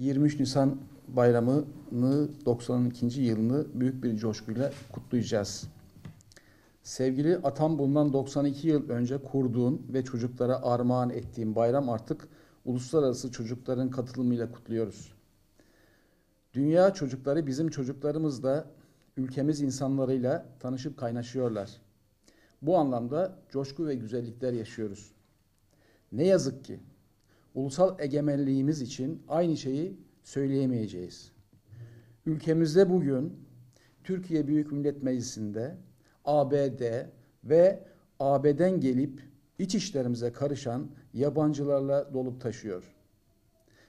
23 Nisan bayramını 92. yılını büyük bir coşkuyla kutlayacağız. Sevgili atam bundan 92 yıl önce kurduğun ve çocuklara armağan ettiğim bayram artık uluslararası çocukların katılımıyla kutluyoruz. Dünya çocukları bizim çocuklarımızla ülkemiz insanlarıyla tanışıp kaynaşıyorlar. Bu anlamda coşku ve güzellikler yaşıyoruz. Ne yazık ki ulusal egemenliğimiz için aynı şeyi söyleyemeyeceğiz. Ülkemizde bugün Türkiye Büyük Millet Meclisi'nde ABD ve AB'den gelip iç işlerimize karışan yabancılarla dolup taşıyor.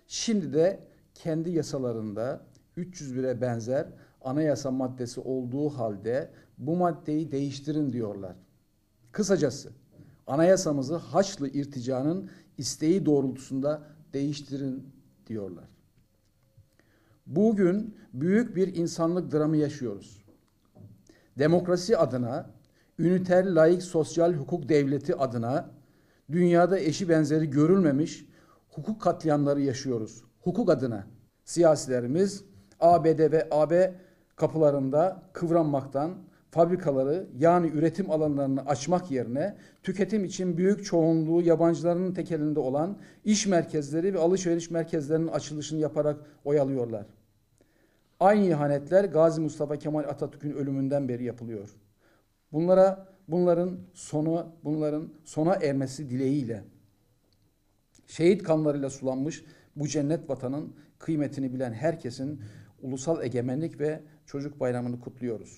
Şimdi de kendi yasalarında 301'e benzer anayasa maddesi olduğu halde bu maddeyi değiştirin diyorlar. Kısacası anayasamızı Haçlı irticanın isteği doğrultusunda değiştirin diyorlar. Bugün büyük bir insanlık dramı yaşıyoruz. Demokrasi adına, üniter laik sosyal hukuk devleti adına dünyada eşi benzeri görülmemiş hukuk katliamları yaşıyoruz. Hukuk adına siyasilerimiz ABD ve AB kapılarında kıvranmaktan, fabrikaları yani üretim alanlarını açmak yerine tüketim için büyük çoğunluğu yabancıların tekelinde olan iş merkezleri ve alışveriş merkezlerinin açılışını yaparak oyalıyorlar. Aynı ihanetler Gazi Mustafa Kemal Atatürk'ün ölümünden beri yapılıyor. Bunlara bunların sonu bunların sona ermesi dileğiyle şehit kanlarıyla sulanmış bu cennet vatanın kıymetini bilen herkesin ulusal egemenlik ve çocuk bayramını kutluyoruz.